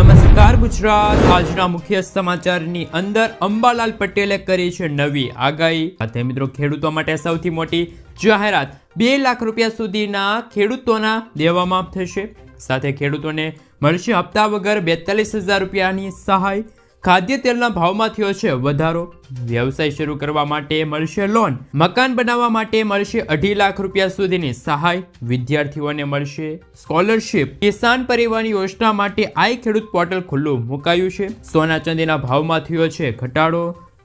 નમસ્કાર ગુજરાત. આજના મુખ્ય સમાચારની અંદર અંબાલાલ પટેલે કરી છે નવી આગાહી. સાથે મિત્રો, ખેડૂતો માટે સૌથી મોટી જાહેરાત બે લાખ રૂપિયા સુધીના ખેડૂતોના દેવા માફ થશે. સાથે ખેડૂતોને મળશે હપ્તા વગર બેતાલીસ હજાર રૂપિયાની સહાય. ખાદ્ય તેલના ભાવમાં થયો છે વધારો. વ્યવસાય શરૂ કરવા માટે મળશે લોન મકાન બનાવવા માટે મળશે અઢી લાખ રૂપિયા સુધીની સહાય. વિદ્યાર્થીઓને મળશે સ્કોલરશિપ કિસાન પરિવહન યોજના માટે આઈ ખેડૂત પોર્ટલ ખુલ્લું મુકાયું છે. સોના ચાંદીના ભાવમાં થયો છે ઘટાડો.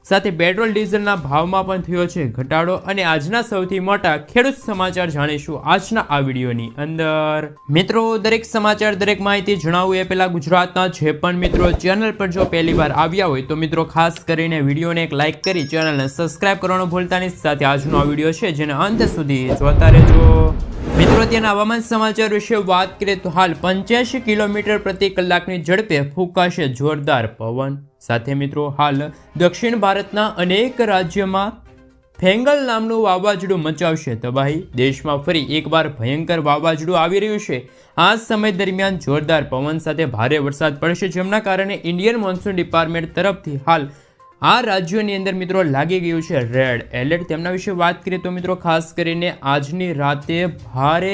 સાથે પેટ્રોલ, ડીઝલના ભાવમાં પણ થયો છે ઘટાડો અને આજના સૌથી મોટા ખેડૂત સમાચાર જાણીશું આજના આ વિડીયોની અંદર. મિત્રો, દરેક સમાચાર, દરેક માહિતી જણાવું એ પહેલા ગુજરાતના જે પણ મિત્રો ચેનલ પર જો પહેલી વાર આવ્યા હોય તો મિત્રો ખાસ કરીને વિડીયોને એક લાઇક કરી ચેનલને સબસ્ક્રાઇબ કરવાનું ભૂલતા નહીં. સાથે આજનો આ વીડિયો છે જેને અંત સુધી જોતા રહેજો. મિત્રો ત્યાંના હવામાન સમાચાર વિશે વાત કરીએ તો હાલ પંચ્યાસી કિલોમીટર પ્રતિ કલાકની ઝડપે ફૂંકાશે જોરદાર પવન. સાથે મિત્રો, હાલ દક્ષિણ ભારતના અનેક રાજ્યોમાં ફેંગલ નામનું વાવાઝોડું મચાવશે તબાહી. દેશમાં ફરી એકવાર ભયંકર વાવાઝોડું આવી રહ્યું છે. આ સમય દરમિયાન જોરદાર પવન સાથે ભારે વરસાદ પડશે, જેમના કારણે ઇન્ડિયન મોન્સૂન ડિપાર્ટમેન્ટ તરફથી હાલ આ રાજ્યોની અંદર મિત્રો લાગી ગયું છે રેડ એલર્ટ. તેમના વિશે વાત કરીએ તો મિત્રો ખાસ કરીને આજની રાતે ભારે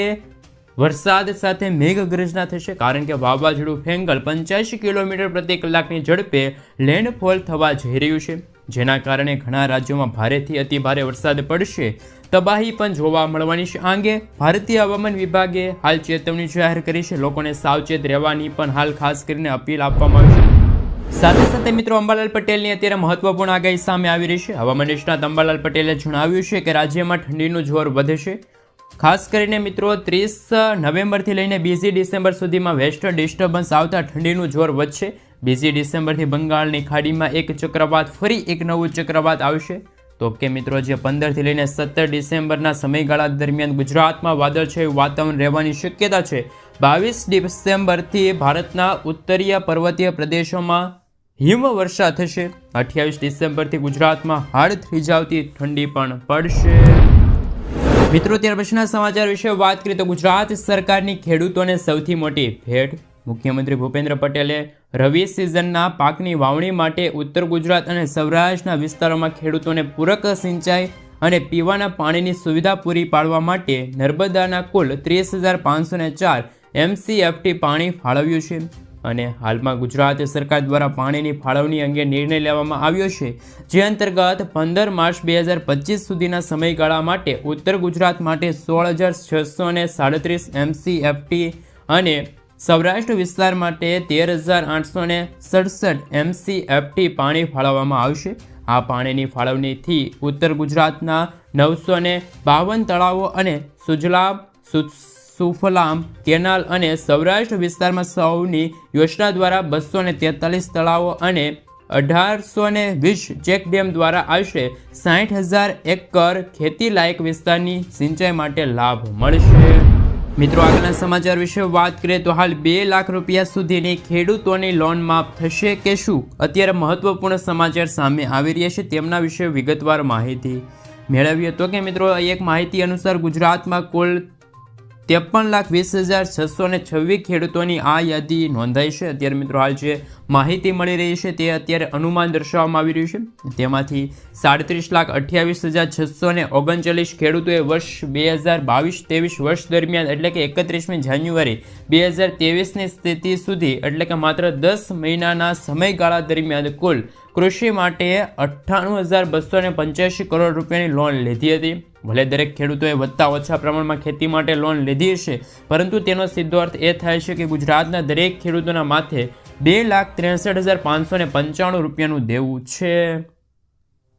વરસાદ સાથે મેઘગર્જના થશે કારણ કે વાવાઝોડું ફેંગલ પંચ્યાસી કિલોમીટર પ્રતિ કલાકની ઝડપે લેન્ડફોલ થવા જઈ રહ્યું છે. જેના કારણે ઘણા રાજ્યોમાં ભારેથી અતિ ભારે વરસાદ પડશે. તબાહી પણ જોવા મળવાની છે. આ અંગે ભારતીય હવામાન વિભાગે હાલ ચેતવણી જાહેર કરી છે. લોકોને સાવચેત રહેવાની પણ હાલ ખાસ કરીને અપીલ આપવામાં આવી છે. સાથે સાથે મિત્રો અંબાલાલ પટેલની અત્યારે મહત્વપૂર્ણ આગાહી સામે આવી રહી છે. હવામાન નિષ્ણાત અંબાલાલ પટેલે જણાવ્યું છે કે રાજ્યમાં ઠંડીનું જોર વધશે ખાસ કરીને મિત્રો ત્રીસ નવેમ્બરથી લઈને બીજી ડિસેમ્બર સુધીમાં વેસ્ટર્ન ડિસ્ટર્બન્સ આવતા ઠંડીનું જોર વધશે. બીજી ડિસેમ્બરથી બંગાળની ખાડીમાં એક ચક્રવાત, ફરી એક નવું ચક્રવાત આવશે. તો કે મિત્રો જે પંદરથી લઈને સત્તર ડિસેમ્બરના સમયગાળા દરમિયાન ગુજરાતમાં વાદળછાયું વાતાવરણ રહેવાની શક્યતા છે. બાવીસ ડિસેમ્બરથી ભારતના ઉત્તરીય પર્વતીય પ્રદેશોમાં હિમવર્ષા થશે. અઠ્યાવીસ ડિસેમ્બરથી ગુજરાતમાં હાડ થીજાવતી ઠંડી પણ પડશે. મિત્રો, ત્યાર પછીના સમાચાર વિશે વાત કરીએ તો ગુજરાત સરકારની ખેડૂતોને સૌથી મોટી ભેટ. મુખ્યમંત્રી ભૂપેન્દ્ર પટેલે રવિ સિઝનના પાકની વાવણી માટે ઉત્તર ગુજરાત અને સૌરાષ્ટ્રના વિસ્તારોમાં ખેડૂતોને પૂરક સિંચાઈ અને પીવાના પાણીની સુવિધા પૂરી પાડવા માટે નર્મદાના કુલ ત્રીસ હજાર પાંચસો ને ચાર એમસીએફટી પાણી ફાળવ્યું છે. અને હાલમાં ગુજરાત સરકાર દ્વારા પાણીની ફાળવણી અંગે નિર્ણય લેવામાં આવ્યો છે. જે અંતર્ગત પંદર માર્ચ બે હજાર પચીસ સુધીના સમયગાળા માટે ઉત્તર ગુજરાત માટે સોળ હજાર છસો ને સાડત્રીસ એમસીએફટી અને સૌરાષ્ટ્ર વિસ્તાર માટે તેર હજાર આઠસો ને સડસઠ એમસીએફટી પાણી ફાળવવામાં આવશે. આ પાણીની ફાળવણીથી ઉત્તર ગુજરાતના નવસો બાવન તળાવો અને સુજલાબ સુ સુફલામ, કેનાલ અને સૌરાષ્ટ્ર વિસ્તારમાં સૌની યોજના દ્વારા બસો ને તેતાલીસ તળાવો અને અઢારસો ને વીસ ચેકડેમ દ્વારા આશરે સાઠ હજાર એકર ખેતી લાયક વિસ્તારની સિંચાઈ માટે લાભ મળશે. મિત્રો, આગળના સમાચાર વિશે વાત કરીએ તો હાલ બે લાખ રૂપિયા સુધીની ખેડૂતોની લોન માફ થશે કે શું? અત્યારે મહત્વપૂર્ણ સમાચાર સામે આવી રહ્યા છે, તેમના વિશે વિગતવાર માહિતી મેળવીએ તો કે મિત્રો એક માહિતી અનુસાર ગુજરાતમાં કુલ ત્રેપન લાખ વીસ હજાર છસો ને છવ્વીસ ખેડૂતોની આ યાદી નોંધાઈ છે. અત્યારે મિત્રો હાલ જે માહિતી મળી રહી છે તે અત્યારે અનુમાન દર્શાવવામાં આવી રહ્યું છે. તેમાંથી સાડત્રીસ લાખ અઠ્યાવીસ હજાર છસો ને ઓગણચાલીસ ખેડૂતોએ વર્ષ બે હજાર બાવીસ ત્રેવીસ વર્ષ દરમિયાન, એટલે કે એકત્રીસમી જાન્યુઆરી બે હજાર ત્રેવીસની સ્થિતિ સુધી, એટલે કે માત્ર દસ મહિનાના સમયગાળા દરમિયાન કુલ કૃષિ માટે અઠ્ઠાણું હજાર બસો ને પંચ્યાસી કરોડ રૂપિયાની લોન લીધી હતી. ભલે દરેક ખેડૂતોએ વધતા ઓછા પ્રમાણમાં ખેતી માટે લોન લીધી હશે પરંતુ તેનો સીધો અર્થ એ થાય છે કે ગુજરાતના દરેક ખેડૂતોના માથે બે લાખ ત્રેસઠ હજાર પાંચસો ને પંચાણું રૂપિયાનું દેવું છે.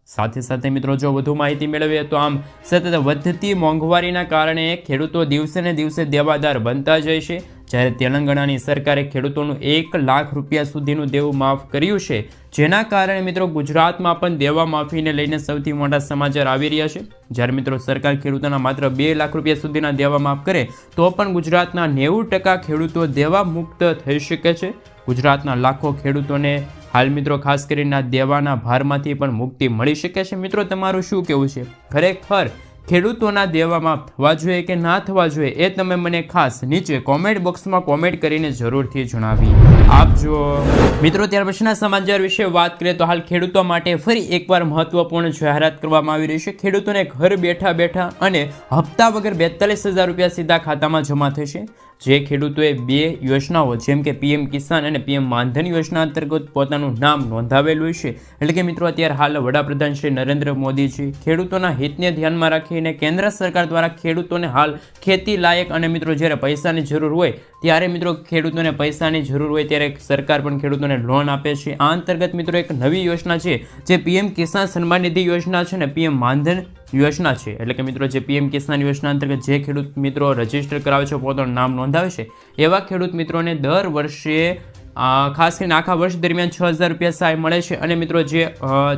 સાથે સાથે મિત્રો, જો વધુ માહિતી મેળવીએ તો આમ સતત વધતી મોંઘવારીના કારણે ખેડૂતો દિવસે ને દિવસે દેવાદાર બનતા જાય છે. જ્યારે તેલંગાણાની સરકારે ખેડૂતોનું એક લાખ રૂપિયા સુધીનું દેવું માફ કર્યું છે, જેના કારણે મિત્રો ગુજરાતમાં પણ દેવા માફીને લઈને સૌથી મોટા સમાચાર આવી રહ્યા છે. જ્યારે મિત્રો સરકાર ખેડૂતોના માત્ર બે લાખ રૂપિયા સુધીના દેવા માફ કરે, તો પણ ગુજરાતના નેવું ટકા ખેડૂતો દેવા મુક્ત થઈ શકે છે. ગુજરાતના લાખો ખેડૂતોને હાલ મિત્રો ખાસ કરીને દેવાના ભારમાંથી પણ મુક્તિ મળી શકે છે. મિત્રો, તમારું શું કહેવું છે? ખરેખર ખેડૂતોના દેવામાં થવા જોઈએ કે ના થવા જોઈએ એ તમે મને ખાસ નીચે કોમેન્ટ બોક્સમાં કોમેન્ટ કરીને જરૂરથી જણાવી. આપજો મિત્રો, ત્યાર પછીના સમાચાર વિશે વાત કરીએ તો હાલ ખેડૂતો માટે ફરી એકવાર મહત્વપૂર્ણ જાહેરાત કરવામાં આવી રહી છે. ખેડૂતોને ઘર બેઠા બેઠા અને હપ્તા વગર બેતાલીસ હજાર રૂપિયા સીધા ખાતામાં જમા થશે. જે ખેડૂતોએ બે યોજનાઓ, જેમ કે પીએમ કિસાન અને પીએમ માનધન યોજના અંતર્ગત પોતાનું નામ નોંધાવેલું છે. એટલે કે મિત્રો, અત્યારે હાલ વડાપ્રધાન શ્રી નરેન્દ્ર મોદીજી ખેડૂતોના હિતને ધ્યાનમાં રાખીને કેન્દ્ર સરકાર દ્વારા ખેડૂતોને હાલ ખેતી લાયક અને મિત્રો જ્યારે પૈસાની જરૂર હોય ત્યારે મિત્રો ખેડૂતોને પૈસાની જરૂર હોય ત્યારે સરકાર પણ ખેડૂતોને લોન આપે છે. આ અંતર્ગત મિત્રો એક નવી યોજના છે જે પીએમ કિસાન સન્માન નિધિ યોજના છે ને પીએમ માનધન યોજના છે. એટલે કે મિત્રો જે પીએમ કિસાન યોજના અંતર્ગત જે ખેડૂત મિત્રો રજિસ્ટર કરાવે છે, પોતાનું નામ નોંધાવે છે, એવા ખેડૂત મિત્રોને દર વર્ષે ખાસ કરીને આખા વર્ષ દરમિયાન છ હજાર રૂપિયા સહાય મળે છે અને મિત્રો જે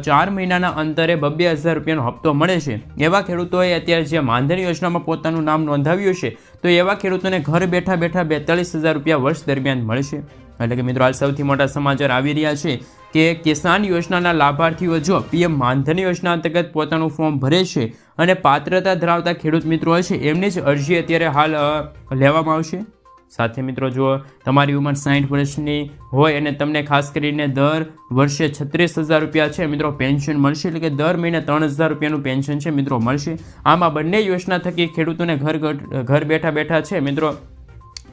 ચાર મહિનાના અંતરે બબ્બે હજાર રૂપિયાનો હપ્તો મળે છે, એવા ખેડૂતોએ અત્યારે જે માનધન યોજનામાં પોતાનું નામ નોંધાવ્યું છે, તો એવા ખેડૂતોને ઘર બેઠા બેઠા બેતાલીસ હજાર રૂપિયા વર્ષ દરમિયાન મળશે એટલે કે મિત્રો, હાલ સૌથી મોટા સમાચાર આવી રહ્યા છે કે કિસાન યોજનાના લાભાર્થીઓ જો પીએમ માનધન યોજના અંતર્ગત પોતાનું ફોર્મ ભરે છે અને પાત્રતા ધરાવતા ખેડૂત મિત્રો છે એમની જ અરજી અત્યારે હાલ લેવામાં આવશે. સાથે મિત્રો, જુઓ, તમારી ઉંમર સાઠ વર્ષની હોય અને તમને ખાસ કરીને દર વર્ષે છત્રીસ હજાર રૂપિયા છે. મિત્રો, પેન્શન મળશે એટલે કે દર મહિને ત્રણ હજાર રૂપિયાનું પેન્શન છે. મિત્રો, મળશે. આમાં બંને યોજના થકી ખેડૂતોને ઘર ઘર બેઠા બેઠા છે. મિત્રો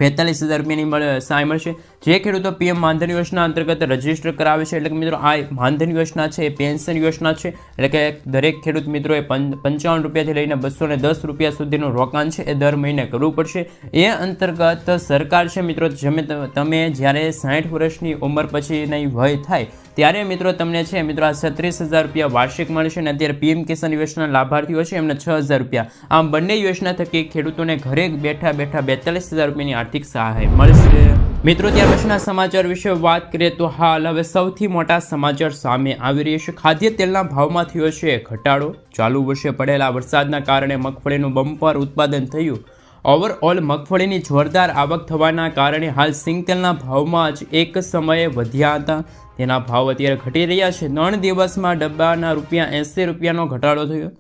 બેતાલીસ હજાર રૂપિયાની મળે, સહાય મળશે. જે ખેડૂતો પીએમ માનધન યોજના અંતર્ગત રજિસ્ટર કરાવે છે, એટલે કે મિત્રો આ માનધન યોજના છે, એ પેન્શન યોજના છે, એટલે કે દરેક ખેડૂત મિત્રોએ પંચાવન રૂપિયાથી લઈને બસો દસ રૂપિયા સુધીનું રોકાણ છે, એ દર મહિને કરવું પડશે. એ અંતર્ગત સરકાર છે મિત્રો, જમે તમે જ્યારે સાઠ વર્ષની ઉંમર પછીની વય થાય, ત્યારે મિત્રો તમને છે, મિત્રો આ છત્રીસ હજાર રૂપિયા વાર્ષિક મળશે અને અત્યારે પીએમ કિસાન યોજના લાભાર્થીઓ છે, એમને છ હજાર રૂપિયા. આમ બંને યોજના થકી ખેડૂતોને ઘરે બેઠા બેઠા બેતાલીસ હજાર રૂપિયાની આર્થિક સહાય મળશે. મિત્રો, ત્યાર પછીના સમાચાર વિશે વાત કરીએ તો હાલ હવે સૌથી મોટા સમાચાર સામે આવી રહ્યા છે. ખાદ્ય તેલના ભાવમાં થયો છે ઘટાડો. ચાલુ વર્ષે પડેલા વરસાદના કારણે મગફળીનું બમ્પર ઉત્પાદન થયું. ઓવરઓલ મગફળીની જોરદાર આવક થવાના કારણે હાલ સિંગતેલના ભાવમાં જ એક સમયે વધ્યા હતા. તેના ભાવ અત્યારે ઘટી રહ્યા છે. ત્રણ દિવસમાં ડબ્બાના રૂપિયા એંસી રૂપિયાનો ઘટાડો થયો.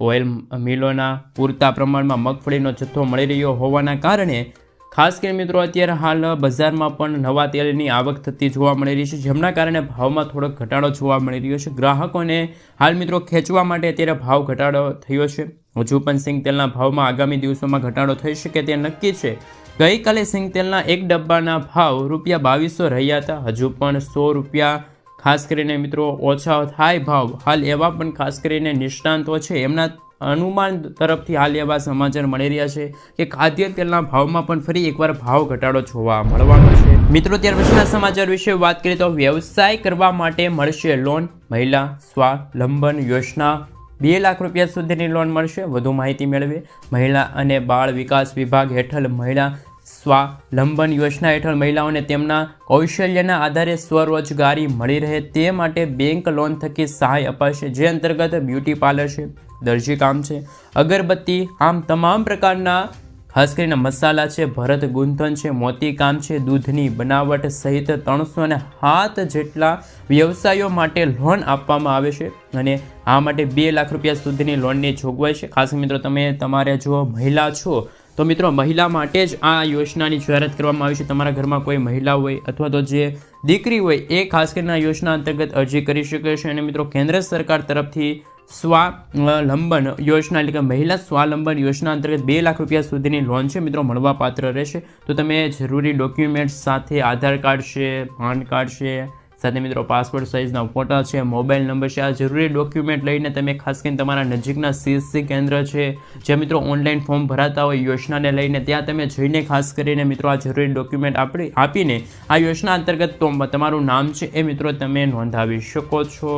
ઓઇલ મિલોના પૂરતા પ્રમાણમાં મગફળીનો જથ્થો મળી રહ્યો હોવાના કારણે ખાસ કરીને મિત્રો, અત્યારે હાલ બજારમાં પણ નવા તેલની આવક થતી જોવા મળી રહી છે, જેમના કારણે ભાવમાં થોડોક ઘટાડો જોવા મળી રહ્યો છે. ગ્રાહકોને હાલ મિત્રો ખેંચવા માટે અત્યારે ભાવ ઘટાડો થયો છે. હજુ પણ સિંગ તેલના ભાવમાં આગામી દિવસોમાં ઘટાડો થઈ શકે તે નક્કી છે. ગઈકાલે સિંગ તેલના એક ડબ્બાના ભાવ રૂપિયા બાવીસો રહ્યા હતા. હજુ પણ સો રૂપિયા, ખાસ કરીને મિત્રો, ઓછા થાય ભાવ. હાલ એવા પણ ખાસ કરીને નિષ્ણાંતો છે. એમના અનુમાન તરફથી હાલ એવા સમાચાર મળી રહ્યા છે કે ખાદ્ય તેલના ભાવમાં પણ ફરી એકવાર ભાવ ઘટાડો જોવા મળવાનો છે. મિત્રો, ત્યાર પછીના સમાચાર વિશે વાત કરીએ તો વ્યવસાય કરવા માટે મળશે લોન મહિલા સ્વાવલંબન યોજના. બે લાખ રૂપિયા સુધીની લોન મળશે. વધુ માહિતી મેળવે મહિલા અને બાળ વિકાસ વિભાગ હેઠળ મહિલા સ્વાવલંબન યોજના હેઠળ મહિલાઓને તેમના કૌશલ્યના આધારે સ્વરોજગારી મળી રહે તે માટે બેંક લોન થકી સહાય અપાશે, જે અંતર્ગત બ્યુટી પાર્લર છે. દરજી કામ છે. અગરબત્તી આમ તમામ પ્રકારના, ખાસ કરીને મસાલા છે, ભરત ગુંથન છે, મોતી કામ છે, દૂધની બનાવટ સહિત ત્રણસો અને સાત જેટલા વ્યવસાયો માટે લોન આપવામાં આવે છે અને આ માટે બે લાખ રૂપિયા સુધીની લોનની જોગવાઈ છે. ખાસ મિત્રો, તમે તમારે જો મહિલા છો, તો મિત્રો મહિલા માટે જ આ યોજનાની જાહેરાત કરવામાં આવી છે. તમારા ઘરમાં કોઈ મહિલા હોય અથવા તો જે દીકરી હોય, એ ખાસ કરીને આ યોજના અંતર્ગત અરજી કરી શકે છે અને મિત્રો, કેન્દ્ર સરકાર તરફથી સ્વાવલંબન યોજના એટલે કે મહિલા સ્વાવલંબન યોજના અંતર્ગત બે લાખ રૂપિયા સુધીની લોન છે. મિત્રો મળવાપાત્ર રહેશે. તો તમે જરૂરી ડોક્યુમેન્ટ્સ સાથે આધાર કાર્ડ છે, પાન કાર્ડ છે, સાથે મિત્રો પાસપોર્ટ સાઇઝના ફોટા છે મોબાઈલ નંબર છે, આ જરૂરી ડોક્યુમેન્ટ લઈને તમે ખાસ કરીને તમારા નજીકના સીએસસી કેન્દ્ર છે જે મિત્રો ઓનલાઈન ફોર્મ ભરાતા હોય, યોજનાને લઈને ત્યાં તમે જઈને ખાસ કરીને મિત્રો આ જરૂરી ડોક્યુમેન્ટ આપણી આપીને આ યોજના અંતર્ગત તમારું નામ છે એ મિત્રો તમે નોંધાવી શકો છો.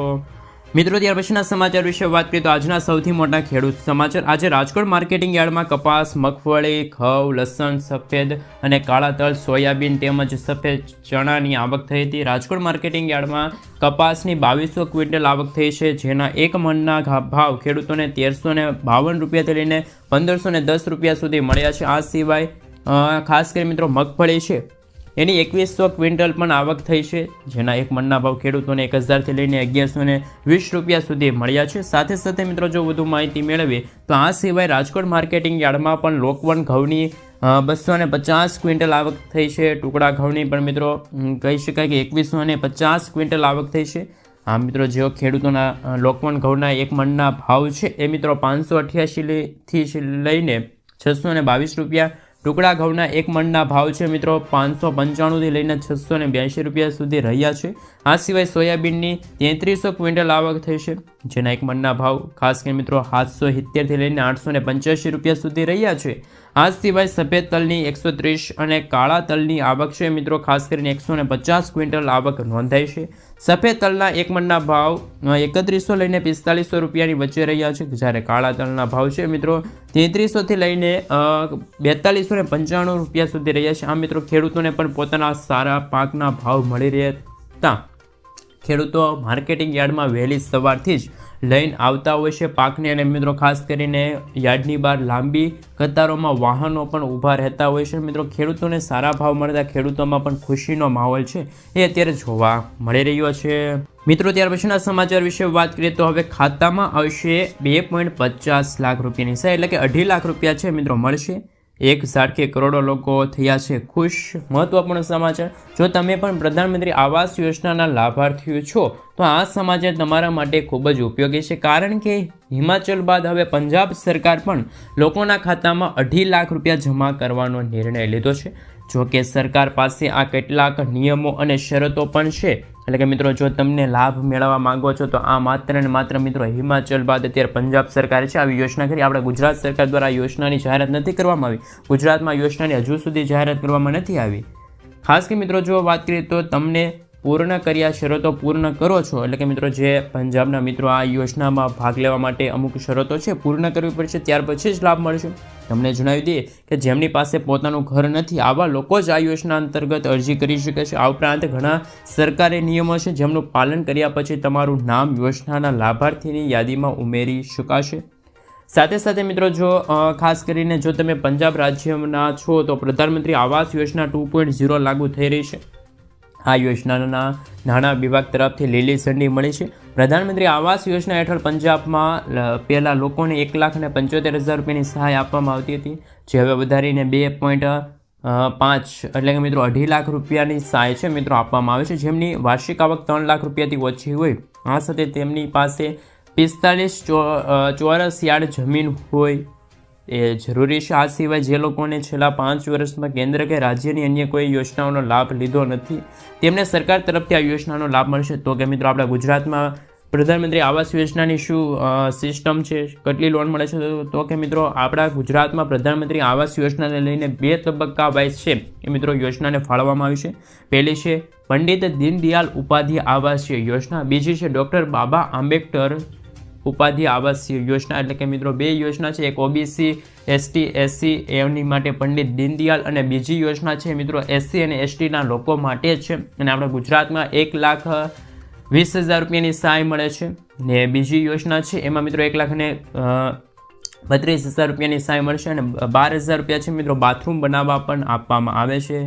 મિત્રો, ત્યાર પછીના સમાચાર વિશે વાત કરીએ તો આજના સૌથી મોટા ખેડૂત સમાચાર. આજે રાજકોટ માર્કેટિંગ યાર્ડમાં કપાસ, મગફળી, ઘઉં, લસણ, સફેદ અને કાળા તલ, સોયાબીન તેમજ સફેદ ચણાની આવક થઈ હતી. રાજકોટ માર્કેટિંગ યાર્ડમાં કપાસની બાવીસો ક્વિન્ટલ આવક થઈ છે, જેના એક મણના ભાવ ખેડૂતોને તેરસો ને બાવન રૂપિયાથી લઈને પંદરસો ને દસ રૂપિયા સુધી મળ્યા છે. આ સિવાય ખાસ કરી મિત્રો, મગફળી છે. એની એકવીસો ક્વિન્ટલ પણ આવક થઈ છે, જેના એક મણના ભાવ ખેડૂતોને એક હજારથી લઈને અગિયારસો ને વીસ રૂપિયા સુધી મળ્યા છે. સાથે સાથે મિત્રો, જો વધુ માહિતી મેળવીએ, તો આ સિવાય રાજકોટ માર્કેટિંગ યાર્ડમાં પણ લોકવન ઘઉંની બસો ને પચાસ ક્વિન્ટલ આવક થઈ છે. ટુકડા ઘઉંની પણ મિત્રો કહી શકાય કે એકવીસો ને પચાસ ક્વિન્ટલ આવક થઈ છે. આ મિત્રો, જેઓ ખેડૂતોના લોકવન ઘઉંના એક મણના ભાવ છે, એ મિત્રો પાંચસો અઠ્યાસીથી લઈને છસો ને બાવીસ રૂપિયા ટુકડા ઘઉંના એક મણના ભાવ છે મિત્રો પાંચસો પંચાણુંથી લઈને છસો બ્યાસી રૂપિયા સુધી રહ્યા છે. આ સિવાય સોયાબીનની તેત્રીસો ક્વિન્ટલ આવક થઈ છે. જેના એક મણના ભાવ ખાસ કરીને મિત્રો સાતસો સિત્તેરથી લઈને આઠસો ને પંચ્યાસી રૂપિયા સુધી રહ્યા છે. આ સિવાય સફેદ તલની એકસો ત્રીસ અને કાળા તલની આવક છે. મિત્રો ખાસ કરીને એકસો ને પચાસ ક્વિન્ટલ આવક નોંધાઈ છે. સફેદ તલના એક મણના ભાવ એકત્રીસો લઈને પિસ્તાલીસો રૂપિયાની વચ્ચે રહ્યા છે. જ્યારે કાળા તલના ભાવ છે મિત્રો તેત્રીસોથી લઈને બેતાલીસો ને પંચાણું રૂપિયા સુધી રહ્યા છે. આ મિત્રો ખેડૂતોને પણ પોતાના સારા પાકના ભાવ મળી રહેતા ખેડૂતો માર્કેટિંગ યાર્ડમાં વહેલી સવારથી જ લઈને આવતા હોય છે. પાકને અને મિત્રો, ખાસ કરીને યાર્ડની બહાર લાંબી કતારોમાં વાહનો પણ ઊભા રહેતા હોય છે. મિત્રો, ખેડૂતોને સારા ભાવ મળતા ખેડૂતોમાં પણ ખુશીનો માહોલ છે. એ અત્યારે જોવા મળી રહ્યો છે. મિત્રો, ત્યાર પછીના સમાચાર વિશે વાત કરીએ તો હવે ખાતામાં આવશે બે પોઈન્ટ પચાસ લાખ રૂપિયાની સહાય, એટલે કે અઢી લાખ રૂપિયા છે. મિત્રો, મળશે. એક ઝાટકે કરોડો લોકો થયા છે. ખુશ, મહત્વપૂર્ણ સમાચાર. જો તમે પણ પ્રધાનમંત્રી આવાસ યોજનાના લાભાર્થીઓ છો, તો આ સમાચાર તમારા માટે ખૂબ જ ઉપયોગી છે. કારણ કે હિમાચલ બાદ હવે પંજાબ સરકાર પણ લોકોના ખાતામાં અઢી લાખ રૂપિયા જમા કરવાનો નિર્ણય લીધો છે. જો કે સરકાર પાસે આ કેટલાક નિયમો અને શરતો પણ છે. એટલે કે મિત્રો, જો તમને લાભ મેળવવા માંગો છો, તો આ માત્ર ને માત્ર મિત્રો હિમાચલ બાદ અત્યારે પંજાબ સરકારે છે. આવી યોજના કરી. આપણે ગુજરાત સરકાર દ્વારા યોજનાની જાહેરાત નથી કરવામાં આવી. ગુજરાતમાં યોજનાની હજુ સુધી જાહેરાત કરવામાં નથી આવી. ખાસ કે મિત્રો, જો વાત કરીએ તો તમને પૂર્ણ કર્યા શરતો પૂર્ણ કરો છો? એટલે કે મિત્રો જે પંજાબના મિત્રો આ યોજનામાં ભાગ લેવા માટે અમુક શરતો છે, પૂર્ણ કરવી પડશે, ત્યાર પછી જ લાભ મળશે. તમને જણાવી દઈએ કે જેમની પાસે પોતાનું ઘર નથી, આવા લોકો જ આ યોજના અંતર્ગત અરજી કરી શકે છે. આ ઉપરાંત ઘણા સરકારી નિયમો છે, જેમનું પાલન કર્યા પછી તમારું નામ યોજનાના લાભાર્થીની યાદીમાં ઉમેરી શકાશે. સાથે સાથે મિત્રો જો ખાસ કરીને જો તમે પંજાબ રાજ્યના છો, તો પ્રધાનમંત્રી Awas Yojana two point zero લાગુ થઈ રહી છે. આ યોજનાના નાણાં વિભાગ તરફથી લીલી ઝંડી મળી છે. પ્રધાનમંત્રી આવાસ યોજના હેઠળ પંજાબમાં પહેલાં લોકોને એક લાખ અને પંચોતેર હજાર રૂપિયાની સહાય આપવામાં આવતી હતી. જે હવે વધારીને બે પોઈન્ટ પાંચ એટલે કે મિત્રો અઢી લાખ રૂપિયાની સહાય છે મિત્રો આપવામાં આવે છે. જેમની વાર્ષિક આવક ત્રણ લાખ રૂપિયાથી ઓછી હોય. આ સાથે તેમની પાસે પિસ્તાલીસ ચો ચોરસ યાર્ડ જમીન હોય. એ જરૂરી છે. આ સિવાય જે લોકોને છેલ્લા પાંચ વર્ષમાં કેન્દ્ર કે રાજ્યની અન્ય કોઈ યોજનાઓનો લાભ લીધો નથી, તેમને સરકાર તરફથી આ યોજનાનો લાભ મળશે. તો કે મિત્રો, આપણા ગુજરાતમાં પ્રધાનમંત્રી આવાસ યોજનાની શું સિસ્ટમ છે? કેટલી લોન મળે છે? તો- કે મિત્રો, આપણા ગુજરાતમાં પ્રધાનમંત્રી આવાસ યોજનાને લઈને બે તબક્કા વાઇઝ છે એ મિત્રો યોજનાને ફાળવવામાં આવી છે. પહેલી છે, પંડિત દીનદયાલ ઉપાધ્યાય આવાસીય યોજના. બીજી છે, ડૉક્ટર બાબા આંબેડકર ઉપાધિ આવાસ યોજના એટલે કે મિત્રો બે યોજના છે, એક ઓબીસી એસટી એસસી એમની માટે પંડિત દીનદયાલ અને બીજી યોજના છે મિત્રો એસસી અને એસટીના લોકો માટે છે. અને આપણા ગુજરાતમાં એક લાખ વીસ હજાર રૂપિયાની સહાય મળે છે. ને બીજી યોજના છે, એમાં મિત્રો એક લાખ અને બત્રીસ હજાર રૂપિયાની સહાય મળશે અને બાર હજાર રૂપિયા છે મિત્રો બાથરૂમ બનાવવા પણ આપવામાં આવે છે.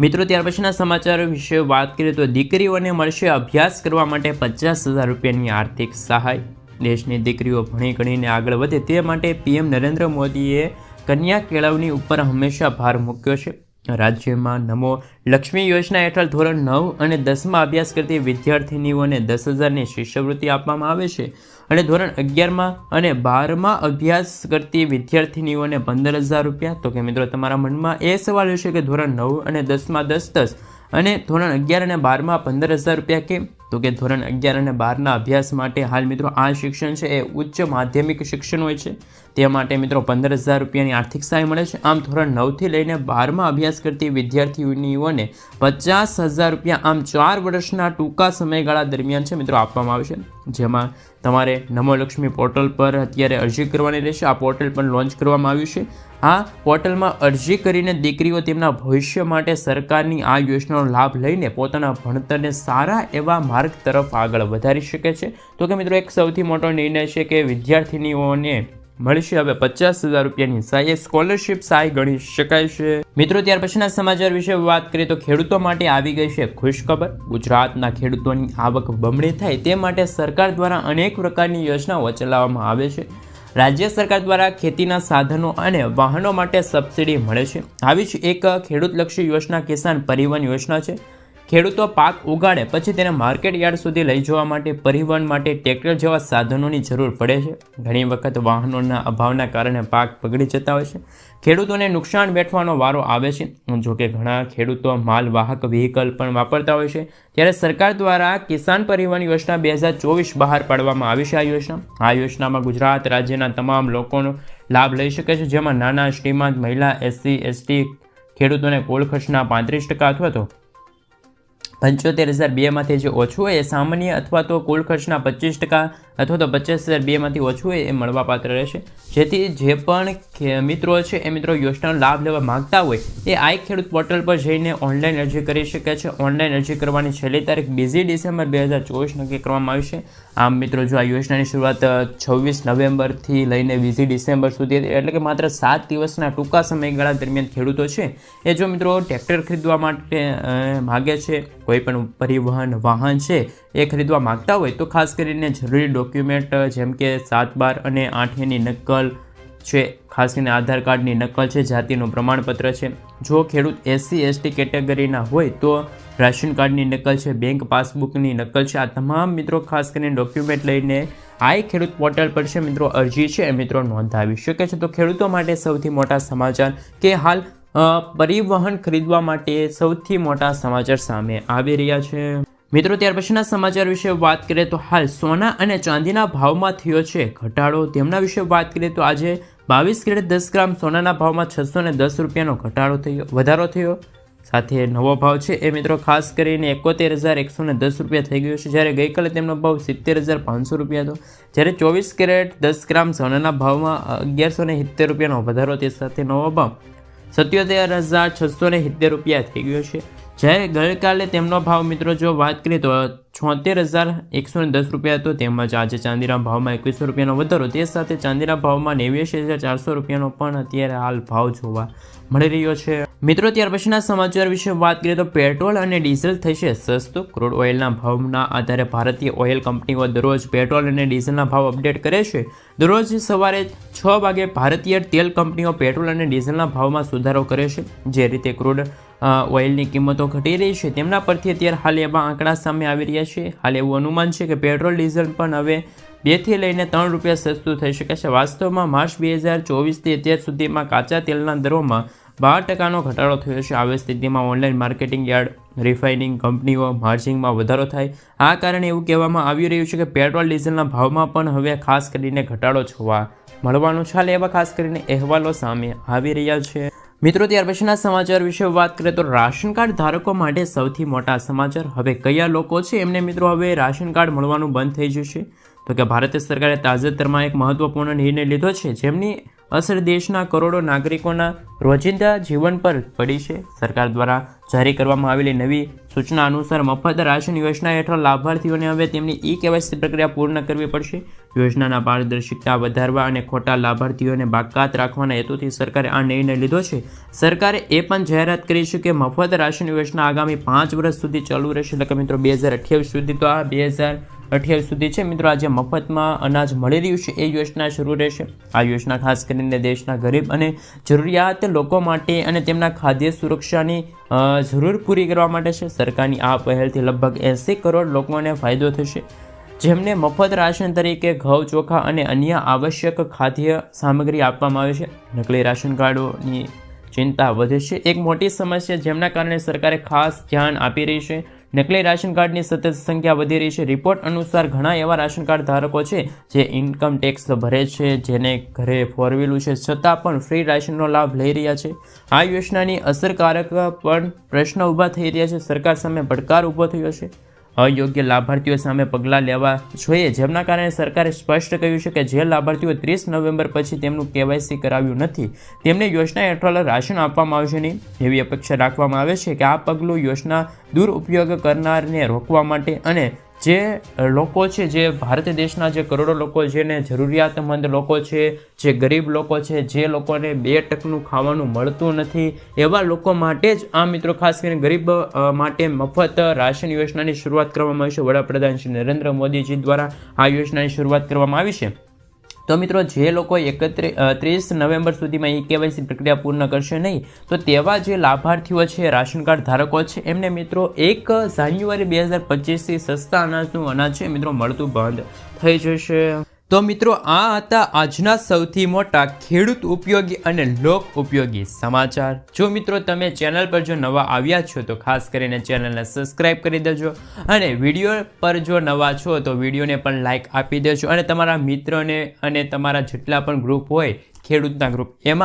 મિત્રો ત્યાર પછીના સમાચાર વિશે વાત કરીએ તો દીકરીઓને મળશે અભ્યાસ કરવા માટે પચાસ હજાર રૂપિયાની આર્થિક સહાય. દેશની દીકરીઓ ભણી ગણીને આગળ વધે તે માટે પીએમ નરેન્દ્ર મોદીએ કન્યા કેળવણી ઉપર હંમેશા ભાર મૂક્યો છે. રાજ્યમાં નમો લક્ષ્મી યોજના હેઠળ ધોરણ નવ અને દસમાં અભ્યાસ કરતી વિદ્યાર્થિનીઓને દસ હજારની શિષ્યવૃત્તિ આપવામાં આવે છે અને ધોરણ અગિયારમાં અને બારમાં અભ્યાસ કરતી વિદ્યાર્થિનીઓને પંદર હજાર રૂપિયા. તો કે મિત્રો, તમારા મનમાં એ સવાલ હશે કે ધોરણ નવ અને દસમાં દસ દસ અને ધોરણ અગિયાર અને બારમાં પંદર હજાર રૂપિયા કેમ? તો કે ધોરણ અગિયાર અને બારના અભ્યાસ માટે હાલ મિત્રો આ શિક્ષણ છે એ ઉચ્ચ માધ્યમિક શિક્ષણ હોય છે. તે માટે મિત્રો પંદર હજાર રૂપિયાની આર્થિક સહાય મળે છે. આમ ધોરણ નવથી લઈને બારમાં અભ્યાસ કરતી વિદ્યાર્થીઓને પચાસ હજાર રૂપિયા આમ ચાર વર્ષના ટૂંકા સમયગાળા દરમિયાન છે મિત્રો આપવામાં આવશે જેમાં તમારે નમો લક્ષ્મી પોર્ટલ પર અત્યારે અરજી કરવાની રહેશે. આ પોર્ટલ પણ લોન્ચ કરવામાં આવ્યું છે. આ પોર્ટલમાં અરજી કરીને દીકરીઓ તેમના ભવિષ્ય માટે સરકારની આ યોજનાનો લાભ લઈને પોતાના ભણતરને સારા એવા માર્ગ તરફ આગળ વધારી શકે છે. તો કે મિત્રો, એક સૌથી મોટો નિર્ણય છે કે વિદ્યાર્થિનીઓને મળશે હવે પચાસ હજાર રૂપિયાની સહાય સ્કોલરશિપ સહાય ગણી શકાય છે. મિત્રો, ત્યાર પછીના સમાચાર વિશે વાત કરીએ તો ખેડૂતો માટે આવી ગઈ છે ખુશખબર. ગુજરાતના ખેડૂતોની આવક બમણી થાય તે માટે સરકાર દ્વારા અનેક પ્રકારની યોજનાઓ ચલાવવામાં આવે છે. રાજ્ય સરકાર દ્વારા ખેતીના સાધનો અને વાહનો માટે સબસિડી મળે છે. આવી જ એક ખેડૂતલક્ષી યોજના કિસાન પરિવહન યોજના છે. ખેડૂતો પાક ઉગાડે પછી તેને માર્કેટ યાર્ડ સુધી લઈ જવા માટે, પરિવહન માટે ટ્રેક્ટર જેવા સાધનોની જરૂર પડે છે. ઘણી વખત વાહનોના અભાવના કારણે પાક બગડી જતા હોય છે. ખેડૂતોને નુકસાન વેઠવાનો વારો આવે છે. જો કે ઘણા ખેડૂતો માલવાહક વ્હીકલ પણ વાપરતા હોય છે. ત્યારે સરકાર દ્વારા કિસાન પરિવહન યોજના બે હજાર ચોવીસ બહાર પાડવામાં આવી છે આ યોજના. આ યોજનામાં ગુજરાત રાજ્યના તમામ લોકોનો લાભ લઈ શકે છે. જેમાં નાના, શ્રીમંત, મહિલા, એસસી, એસટી ખેડૂતોને કુલ ખર્ચના પાંત્રીસ ટકા અથવા તો પંચોતેર હજાર બેમાંથી જે ઓછું હોય એ સામાન્ય અથવા તો કુલ ખર્ચના પચીસ ટકા અથવા તો પચાસ હજાર બેમાંથી ઓછું હોય એ મળવાપાત્ર રહેશે. જેથી જે પણ મિત્રો છે, એ મિત્રો યોજનાનો લાભ લેવા માંગતા હોય, એ આઈ ખેડૂત પોર્ટલ પર જઈને ઓનલાઈન અરજી કરી શકે છે. ઓનલાઈન અરજી કરવાની છેલ્લી તારીખ બીજી ડિસેમ્બર બે હજાર ચોવીસ નક્કી કરવામાં આવી છે. આમ મિત્રો, જો આ યોજનાની શરૂઆત છવ્વીસ નવેમ્બરથી લઈને વીસી ડિસેમ્બર સુધી. એટલે કે માત્ર સાત દિવસના ટૂંકા સમયગાળા દરમિયાન ખેડૂતો છે, એ જો મિત્રો ટ્રેક્ટર ખરીદવા માટે માગે છે, કોઈ પણ પરિવહન વાહન છે, એ ખરીદવા માગતા હોય, તો ખાસ કરીને જરૂરી ડોક્યુમેન્ટ, જેમ કે સાત બાર અને આઠની નકલ છે. ખાસ કરીને આધાર કાર્ડની નકલ છે, જાતિનું પ્રમાણપત્ર છે. જો ખેડૂત એસસી, એસટી કેટેગરીના હોય તો રાશન કાર્ડની નકલ છે, બેંક પાસબુકની નકલ છે. આ તમામ મિત્રો ખાસ કરીને ડોક્યુમેન્ટ લઈને આઈ ખેડૂત પોર્ટલ પર છે મિત્રો અરજી છે, એ મિત્રો નોંધાવી શકે છે. તો ખેડૂતો માટે સૌથી મોટા સમાચાર કે હાલ પરિવહન ખરીદવા માટે સૌથી મોટા સમાચાર સામે આવી રહ્યા છે. મિત્રો, ત્યાર પછીના સમાચાર વિશે વાત કરીએ તો હાલ સોના અને ચાંદીના ભાવમાં થયો છે ઘટાડો. તેમના વિશે વાત કરીએ તો આજે બાવીસ કેરેટ દસ ગ્રામ સોનાના ભાવમાં છસો ને દસ રૂપિયાનો ઘટાડો થયો, વધારો થયો. સાથે નવો ભાવ છે. એ મિત્રો, ખાસ કરીને એકોતેર હજાર એકસો ને દસ રૂપિયા થઈ ગયો છે. જ્યારે ગઈકાલે તેમનો ભાવ સિત્તેર હજાર પાંચસો રૂપિયા હતો. જ્યારે ચોવીસ કેરેટ દસ ગ્રામ સોનાના ભાવમાં અગિયારસો ને સિત્તેર રૂપિયાનો વધારો તે સાથે નવો ભાવ સત્યોતેર હજાર છસો ને સિત્તેર રૂપિયા થઈ ગયો છે. જ્યારે ગઈકાલે તેમનો ભાવ, મિત્રો, જો વાત કરીએ તો છોતેર હજાર એકસો દસ રૂપિયા હતો. તેમજ આજે ચાંદીના ભાવમાં એકવીસો રૂપિયાનો વધારો. તે સાથે ચાંદીના ભાવમાં નેવ્યાસી હજાર ચારસો રૂપિયાનો પણ અત્યારે હાલ ભાવ જોવા મળી રહ્યો છે. મિત્રો, ત્યાર પછીના સમાચાર વિશે વાત કરીએ તો પેટ્રોલ અને ડીઝલ થશે સસ્તું. ક્રૂડ ઓઇલના ભાવના આધારે ભારતીય ઓઇલ કંપનીઓ દરરોજ પેટ્રોલ અને ડીઝલના ભાવ અપડેટ કરે છે. દરરોજ સવારે છ વાગે ભારતીય તેલ કંપનીઓ પેટ્રોલ અને ડીઝલના ભાવમાં સુધારો કરે છે. જે રીતે ક્રૂડ ઓઇલની કિંમતો ઘટી રહી છે. તેમના પરથી અત્યારે હાલ એવા આંકડા સામે આવી રહ્યા છે. હાલ એવું અનુમાન છે કે પેટ્રોલ, ડીઝલ પણ હવે બેથી લઈને ત્રણ રૂપિયા સસ્તું થઈ શકે છે. વાસ્તવમાં માર્ચ બે હજાર ચોવીસથી અત્યાર સુધીમાં કાચા તેલના દરોમાં બાર ટકાનો ઘટાડો થયો છે. આવી સ્થિતિમાં ઓનલાઈન માર્કેટિંગ યાર્ડ, રિફાઇનિંગ કંપનીઓ માર્જિંગમાં વધારો થાય. આ કારણે એવું કહેવામાં આવી રહ્યું છે કે પેટ્રોલ, ડીઝલના ભાવમાં પણ હવે ખાસ કરીને ઘટાડો જોવા મળવાનો છે. એવા ખાસ કરીને અહેવાલો સામે આવી રહ્યા છે. મિત્રો, ત્યાર પછીના સમાચાર વિશે વાત કરીએ તો રાશન કાર્ડ ધારકો માટે સૌથી મોટા સમાચાર હવે કયા લોકો છે એમને મિત્રો હવે રાશન કાર્ડ મળવાનું બંધ થઈ જશે? તો કે ભારત સરકારે તાજેતરમાં એક મહત્વપૂર્ણ નિર્ણય લીધો છે, જેમની અસર દેશના કરોડો નાગરિકોના રોજિંદા જીવન પર પડી છે. સરકાર દ્વારા જારી કરવામાં આવેલી નવી સૂચના અનુસાર મફત રાશન યોજના હેઠળ લાભાર્થીઓને હવે તેમની ઈ કેવાયસી પ્રક્રિયા પૂર્ણ કરવી પડશે. યોજનાના પારદર્શિકતા વધારવા અને ખોટા લાભાર્થીઓને બાકાત રાખવાના હેતુથી સરકારે આ નિર્ણય લીધો છે. સરકારે એ પણ જાહેરાત કરી છે કે મફત રાશન યોજના આગામી પાંચ વર્ષ સુધી ચાલુ રહેશે. એટલે કે મિત્રો, બે હજાર અઠ્યાવીસ સુધી તો આ બે હજાર અઠ્યાવીસ સુધી છે. મિત્રો, આજે મફતમાં અનાજ મળી રહ્યું છે. એ યોજના શરૂ રહેશે. આ યોજના ખાસ કરીને દેશના ગરીબ અને જરૂરિયાત લોકો માટે અને તેમના ખાદ્ય સુરક્ષાની જરૂર પૂરી કરવા માટે છે. સરકારની આ પહેલથી લગભગ એંસી કરોડ લોકોને ફાયદો થશે. જેમને મફત રાશન તરીકે ઘઉં, ચોખા અને અન્ય આવશ્યક ખાદ્ય સામગ્રી આપવામાં આવે છે. નકલી રાશન કાર્ડોની ચિંતા વધે છે. એક મોટી સમસ્યા જેમના કારણે સરકારે ખાસ ધ્યાન આપી રહી છે. નકલી રાશન કાર્ડની સતત સંખ્યા વધી રહી છે. રિપોર્ટ અનુસાર ઘણા એવા રાશન કાર્ડ ધારકો છે જે ઇન્કમ ટેક્સ ભરે છે, જેને ઘરે ફોર વ્હીલું છે. છતાં પણ ફ્રી રાશનનો લાભ લઈ રહ્યા છે. આ યોજનાની અસરકારક પણ પ્રશ્ન ઊભા થઈ રહ્યા છે. સરકાર સામે પડકાર ઊભો થયો છે. અયોગ્ય લાભાર્થીઓ સામે પગલાં લેવા જોઈએ. જેમના કારણે સરકારે સ્પષ્ટ કહ્યું છે કે જે લાભાર્થીઓ ત્રીસ નવેમ્બર પછી તેમનું કેવાયસી કરાવ્યું નથી, તેમને યોજના હેઠળ રાશન આપવામાં આવશે નહીં. એવી અપેક્ષા રાખવામાં આવે છે કે આ પગલું યોજના દુરુપયોગ કરનારને રોકવા માટે અને જે લોકો છે, જે ભારત દેશના જે કરોડો લોકો જેને જરૂરિયાતમંદ લોકો છે, જે ગરીબ લોકો છે, જે લોકોને બે ટકનું ખાવાનું મળતું નથી, એવા લોકો માટે જ આ મિત્રો ખાસ કરીને ગરીબ માટે મફત રાશન યોજનાની શરૂઆત કરવામાં આવી છે. વડાપ્રધાન શ્રી નરેન્દ્ર મોદીજી દ્વારા આ યોજનાની શરૂઆત કરવામાં આવી છે. તો મિત્રો, જે લોકો એકત્રીસ ત્રીસ નવેમ્બર સુધીમાં ઈ કેવાયસી પ્રક્રિયા પૂર્ણ કરશે નહીં, તો તેવા જે લાભાર્થીઓ છે, રાશન કાર્ડ ધારકો છે, એમને મિત્રો એક જાન્યુઆરી બે હજાર પચીસથી સસ્તા અનાજનું અનાજ છે, મિત્રો, મળતું બંધ થઈ જશે. તો મિત્રો, આ હતા આજના સૌથી મોટા ખેડૂત ઉપયોગી અને લોક ઉપયોગી સમાચાર. જો મિત્રો, તમે ચેનલ પર જો નવા આવ્યા છો, તો ખાસ કરીને ચેનલને સબસ્ક્રાઇબ કરી દેજો અને વીડિયો પર જો નવા છો, તો વિડીયોને પણ લાઇક આપી દેજો અને તમારા મિત્રોને અને તમારા જેટલા પણ ગ્રુપ હોય, ખેડૂતના ગ્રુપ, એમાં